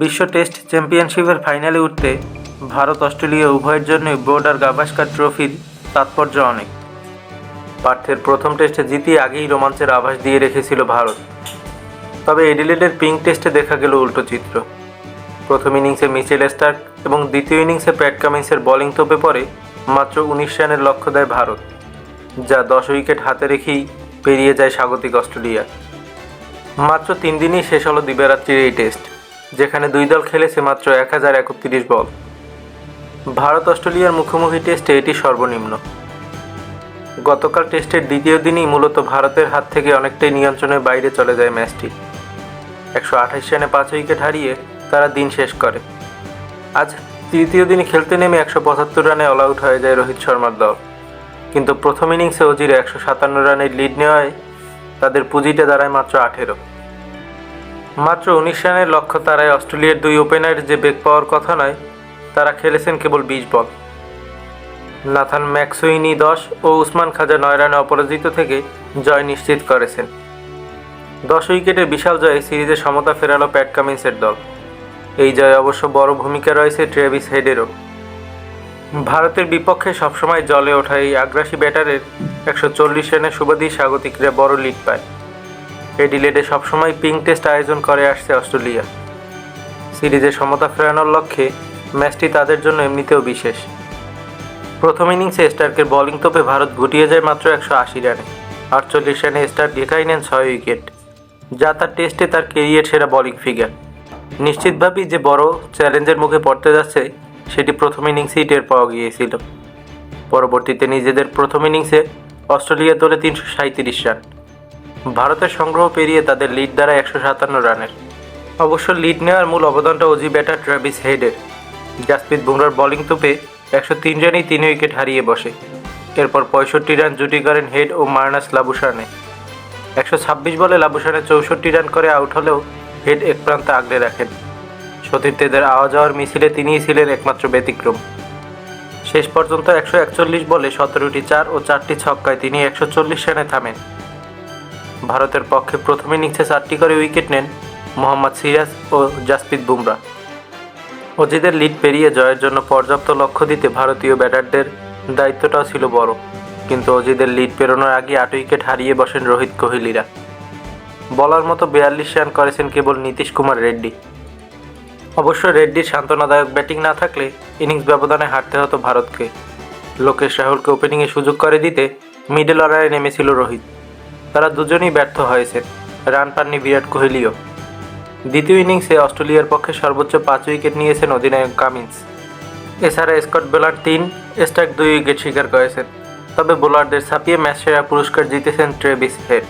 বিশ্ব টেস্ট চ্যাম্পিয়নশিপের ফাইনালে উঠতে ভারত, অস্ট্রেলিয়া উভয়ের জন্যই বোর্ডার গাভাস্কার ট্রফির তাৎপর্য অনেক। পার্থের প্রথম টেস্টে জিতিয়ে আগেই রোমাঞ্চের আভাস দিয়ে রেখেছিল ভারত। তবে এডিলেডের পিঙ্ক টেস্টে দেখা গেল উল্টো চিত্র। প্রথম ইনিংসে মিচেল স্টার্ক এবং দ্বিতীয় ইনিংসে প্যাট কামিন্সের বোলিং তোপে পড়ে মাত্র উনিশ রানের লক্ষ্য দেয় ভারত, যা দশ উইকেট হাতে রেখেই পেরিয়ে যায় স্বাগতিক অস্ট্রেলিয়া। মাত্র তিন দিনই শেষ হলো দিবারাত্রির এই টেস্ট, যেখানে দুই দল খেলেছে মাত্র এক হাজার একত্রিশ বল। ভারত অস্ট্রেলিয়ার মুখোমুখি টেস্টে এটি সর্বনিম্ন। গতকাল টেস্টের দ্বিতীয় দিনই মূলত ভারতের হাত থেকে অনেকটাই নিয়ন্ত্রণের বাইরে চলে যায় ম্যাচটি। একশো আঠাশ রানে পাঁচ উইকেট হারিয়ে তারা দিন শেষ করে। আজ তৃতীয় দিনে খেলতে নেমে একশো পঁচাত্তর রানে অল আউট হয়ে যায় রোহিত শর্মার দল। কিন্তু প্রথম ইনিংসে অজিরে একশো সাতান্ন রানের লিড নেওয়ায় তাদের পুঁজিটা দাঁড়ায় মাত্র আঠেরো। মাত্র উনিশ রানের লক্ষ্য তারায় অস্ট্রেলিয়ার দুই ওপেনার যে বেগ পাওয়ার কথা নয়, তারা খেলেছেন কেবল বিশ বল। নাথান ম্যাক্সুইনি দশ ও উসমান খাজা নয় রানে অপরাজিত থেকে জয় নিশ্চিত করেছেন। দশ উইকেটের বিশাল জয়ে সিরিজে সমতা ফেরালো প্যাট কামিন্সের দল। এই জয়ে অবশ্য বড় ভূমিকা রয়েছে ট্রেভিস হেডেরও। ভারতের বিপক্ষে সবসময় জলে ওঠা এই আগ্রাসী ব্যাটারের একশো চল্লিশ রানের সুবাদী স্বাগতিকরা বড় লিড পায়। এডিলেডে সবসময় পিঙ্ক টেস্ট আয়োজন করে আসছে অস্ট্রেলিয়া। সিরিজে সমতা ফেরানোর লক্ষ্যে ম্যাচটি তাদের জন্য এমনিতেও বিশেষ। প্রথম ইনিংসে স্টার্কের বোলিং তোপে ভারত গুটিয়ে যায় মাত্র একশো আশি রানে। আটচল্লিশ রানে স্টার ঢেকাই নেন ছয় উইকেট, যা তার টেস্টে তার কেরিয়ার সেরা বোলিং ফিগার নিশ্চিতভাবেই যে বড় চ্যালেঞ্জের মুখে পড়তে যাচ্ছে, সেটি প্রথম ইনিংসেই টের পাওয়া গিয়েছিল। পরবর্তীতে নিজেদের প্রথম ইনিংসে অস্ট্রেলিয়া তোলে তিনশো সাঁত্রিশ রান। ভারতের সংগ্রহ পেরিয়ে তাদের লিড দ্বারা একশো সাতান্ন রানের। অবশ্য লিড নেওয়ার মূল অবদানটা অজি ব্যাটার ট্রাভিস হেডের জাসপ্রীত বুমরার বোলিং তোপে একশো তিন রানেই তিন উইকেট হারিয়ে বসে। এরপর পঁয়ষট্টি রান জুটি করেন হেড ও মার্নাস লাবুসানে একশো ছাব্বিশ বলে লাবুসানে চৌষট্টি রান করে আউট হলেও হেড এক প্রান্তে আগলে রাখেন। সতীর্থদের আওয়া যাওয়ার মিছিলে তিনিই ছিলেন একমাত্র ব্যতিক্রম। শেষ পর্যন্ত একশো একচল্লিশ বলে সতেরোটি চার ও চারটি ছক্কায় তিনি একশো চল্লিশ রানে থামেন। ভারতের পক্ষে প্রথম ইনিংসে চারটি করে উইকেট নেন মোহাম্মদ সিরাজ ও জাসপ্রীত বুমরা। অজিদের লিড পেরিয়ে জয়ের জন্য পর্যাপ্ত লক্ষ্য দিতে ভারতীয় ব্যাটারদের দায়িত্বটাও ছিল বড়, কিন্তু অজিদের লিড পেরোনোর আগে আট উইকেট হারিয়ে বসেন রোহিত কোহলিরা। বলার মতো বিয়াল্লিশ রান করেছেন কেবল নীতিশ কুমার রেড্ডি। অবশ্য রেড্ডির সান্ত্বনাদায়ক ব্যাটিং না থাকলে ইনিংস ব্যবধানে হারতে হতো ভারতকে। লোকেশ রাহুলকে ওপেনিংয়ে সুযোগ করে দিতে মিডল অর্ডারে নেমেছিল রোহিত। তারা দুজনেই ব্যর্থ হয়েছেন রান পাননি বিরাট কোহলিও। দ্বিতীয় ইনিংসে অস্ট্রেলিয়ার পক্ষে সর্বোচ্চ পাঁচ উইকেট নিয়েছেন অধিনায়ক কামিন্স। এছাড়া স্কট বোলার তিন, স্ট্রাইক দুই উইকেট শিকার করেছেন। তবে বোলারদের ছাপিয়ে ম্যাচ সেরা পুরস্কার জিতেছেন ট্রেভিস হেড।